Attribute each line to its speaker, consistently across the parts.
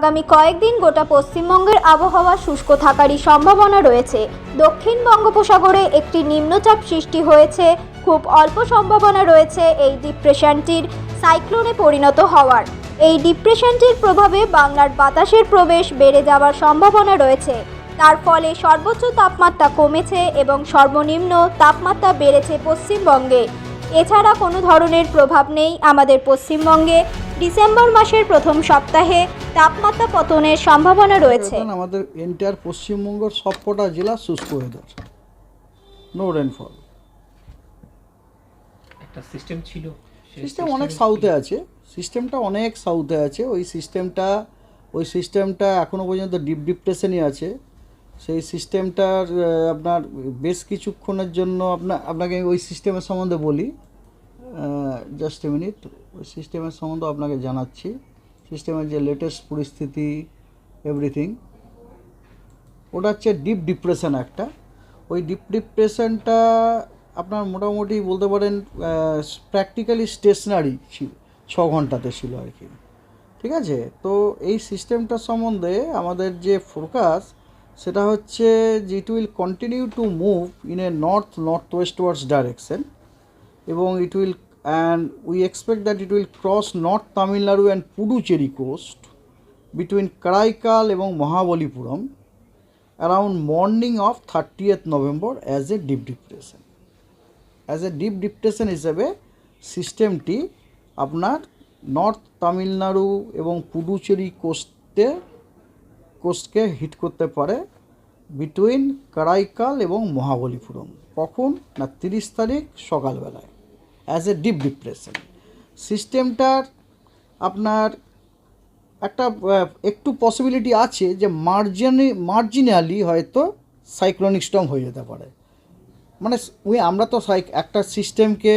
Speaker 1: আগামী কয়েকদিন গোটা পশ্চিমবঙ্গের আবহাওয়া শুষ্ক থাকারই সম্ভাবনা রয়েছে। দক্ষিণ বঙ্গোপসাগরে একটি নিম্নচাপ সৃষ্টি হয়েছে। খুব অল্প সম্ভাবনা রয়েছে এই ডিপ্রেশনটির, সাইক্লোনে পরিণত হওয়ার। এই ডিপ্রেশনটির প্রভাবে বাংলার বাতাসের প্রবেশ বেড়ে যাওয়ার সম্ভাবনা রয়েছে। তার ফলে সর্বোচ্চ তাপমাত্রা কমেছে এবং সর্বনিম্ন তাপমাত্রা বেড়েছে পশ্চিমবঙ্গে। এছাড়া কোনো ধরনের প্রভাব নেই আমাদের পশ্চিমবঙ্গে। ডিসেম্বর মাসের প্রথম সপ্তাহে তাপমাত্রা পতনের সম্ভাবনা রয়েছে।
Speaker 2: আমাদের এন্টায়ার পশ্চিমবঙ্গের সবকটা জেলা শুষ্ক ওয়েদার নো রেনফল
Speaker 3: একটা সিস্টেম ছিল
Speaker 2: সিস্টেম অনেক সাউথে আছে। সিস্টেমটা অনেক সাউথে আছে। ওই সিস্টেমটা ওই সিস্টেমটা এখনও পর্যন্ত ডিপ ডিপ্রেশনই আছে। সেই সিস্টেমটার আপনার বেশ কিছুক্ষণের জন্য আপনার আপনাকে ওই সিস্টেমের সম্বন্ধে বলি। জাস্ট এ মিনিট ওই সিস্টেমের সম্বন্ধে আপনাকে জানাচ্ছি। সিস্টেমের যে লেটেস্ট পরিস্থিতি এভরিথিং ওটা হচ্ছে ডিপ ডিপ্রেশন একটা। ওই ডিপ ডিপ্রেশনটা আপনার মোটামুটি বলতে পারেন প্র্যাকটিক্যালি স্টেশনারি ছিল। ছ ঘন্টাতে ছিল আর কি। ঠিক আছে? তো এই সিস্টেমটা সম্বন্ধে আমাদের যে ফোরকাস সেটা হচ্ছে যে it will continue to move in a north north westwards direction এবং it will and we expect that it will cross north Tamil Nadu and Puducherry coast between Karaikal এবং Mahabalipuram around morning of thirtieth November as a deep depression as a deep depression হিসেবে সিস্টেমটি আপনার north Tamil Nadu এবং Puducherry কোস্টে কোস্টকে hit করতে পারে between Karaikal এবং মহাবলীপুরম কখন? না তিরিশ তারিখ সকালবেলায়। অ্যাজ এ ডিপ ডিপ্রেশন সিস্টেমটার আপনার একটা একটু পসিবিলিটি আছে যে মার্জিনি মার্জিনালি হয়তো সাইক্লোনিক স্টর্ম হয়ে যেতে পারে। মানে ওই আমরা তো সাইক, একটা সিস্টেমকে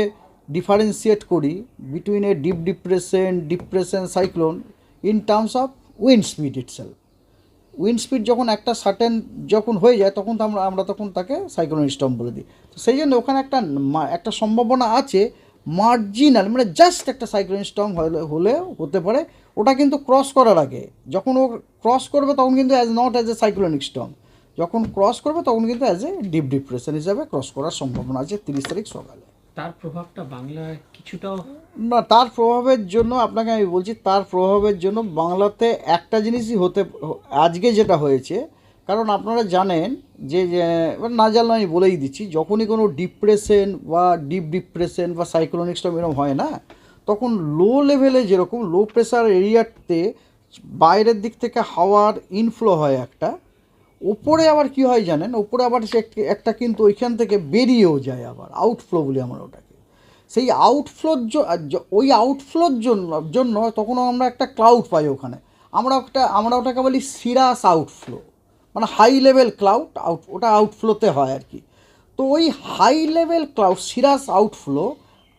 Speaker 2: ডিফারেন্সিয়েট করি between a deep depression depression cyclone in terms of wind speed itself wind speed যখন একটা সার্টেন যখন হয়ে যায়, তখন তো আমরা আমরা তখন তাকে সাইক্লোনিক স্টর্ম বলে দিই। তো সেই জন্য ওখানে একটা একটা সম্ভাবনা আছে মার্জিনাল মানে জাস্ট একটা সাইক্লোনিক স্টর্ম হলে হলেও হতে পারে ওটা কিন্তু ক্রস করার আগে। যখন ও ক্রস করবে তখন কিন্তু as not as a cyclonic storm যখন ক্রস করবে তখন কিন্তু অ্যাজ এ ডিপ ডিপ্রেশন হিসাবে ক্রস করার সম্ভাবনা আছে তিরিশ তারিখ সকালে।
Speaker 3: তার প্রভাবটা বাংলায় কিছুটাও
Speaker 2: না তার প্রভাবের জন্য আপনাকে আমি বলছি তার প্রভাবের জন্য বাংলাতে একটা জিনিসই হতে আজকে যেটা হয়েছে কারণ আপনারা জানেন যে না জানলে আমি বলেই দিচ্ছি, যখনই কোনো ডিপ্রেশন বা ডিপ ডিপ্রেশন বা সাইক্লোনিক স্টর্ম এরকম হয় না, তখন লো লেভেলে যেরকম লো প্রেশার এরিয়াতে বাইরের দিক থেকে হাওয়ার ইনফ্লো হয় একটা, ওপরে আবার কি হয় জানেন? ওপরে আবার সে একটা কিন্তু ওইখান থেকে বেরিয়েও যায় আবার আউটফ্লো বলি আমরা ওটাকে। সেই আউটফ্লোর ওই আউটফ্লোর জন্য জন্য তখন আমরা একটা ক্লাউড পাই ওখানে। আমরা একটা, আমরা ওটাকে বলি সিরাস আউটফ্লো মানে হাই লেভেল ক্লাউড আউট ওটা আউটফ্লোতে হয় আর কি। তো ওই high level cloud cirrus outflow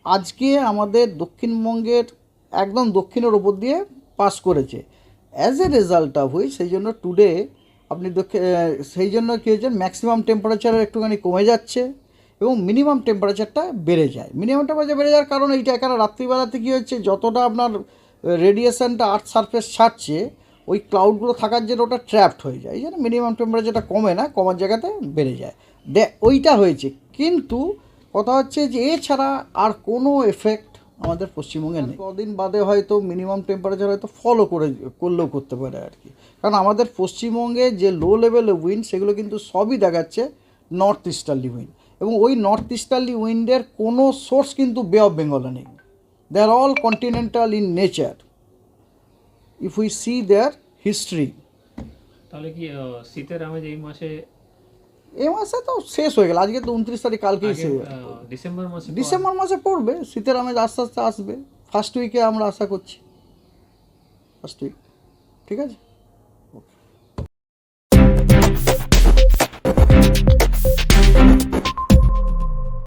Speaker 2: আজকে আমাদের দক্ষিণবঙ্গের, একদম দক্ষিণের ওপর দিয়ে পাস করেছে। As a result of which সেই জন্য টুডে আপনি দক্ষিণ সেই জন্য কী হয়েছে ম্যাক্সিমাম টেম্পারেচার একটুখানি কমে যাচ্ছে এবং মিনিমাম টেম্পারেচারটা বেড়ে যায়। মিনিমাম টেম্পারেচার বেড়ে যাওয়ার কারণ এইটা কারণ রাত্রিবেলাতে কী হচ্ছে, যতটা আপনার রেডিয়েশনটা আর্থ সারফেস ছাড়ছে ওই ক্লাউডগুলো থাকার জন্য ওটা ট্র্যাপড হয়ে যায়। এই জন্য মিনিমাম টেম্পারেচারটা কমে না, কমার জায়গাতে বেড়ে যায়। দে, ওইটা হয়েছে। কিন্তু কথা হচ্ছে যে, এছাড়া আর কোনো এফেক্ট আমাদের পশ্চিমবঙ্গে নেই। কদিন বাদে হয়তো মিনিমাম টেম্পারেচার হয়তো ফলো করে, করলেও করতে পারে আর কি। কারণ আমাদের পশ্চিমবঙ্গে যে লো লেভেলের উইন্ড সেগুলো কিন্তু সবই দেখাচ্ছে নর্থ ইস্টার্লি উইন্ড এবং ওই নর্থ ইস্টার্লি উইন্ডের কোনো সোর্স কিন্তু বে অফ বেঙ্গলে নেই। They are all continental in nature if we see their history
Speaker 3: তাহলে কি শীতের আমেজ এই মাসে?
Speaker 2: এই মাসে তো শেষ হয়ে গেল। আজকে তো উনত্রিশ তারিখ কালকেই শেষ।
Speaker 3: ডিসেম্বর মাসে
Speaker 2: ডিসেম্বর মাসে পড়বে। শীতের আমেজ আস্তে আস্তে আসবে। ফার্স্ট উইকে আমরা আশা করছি। ফার্স্ট উইক ঠিক আছে?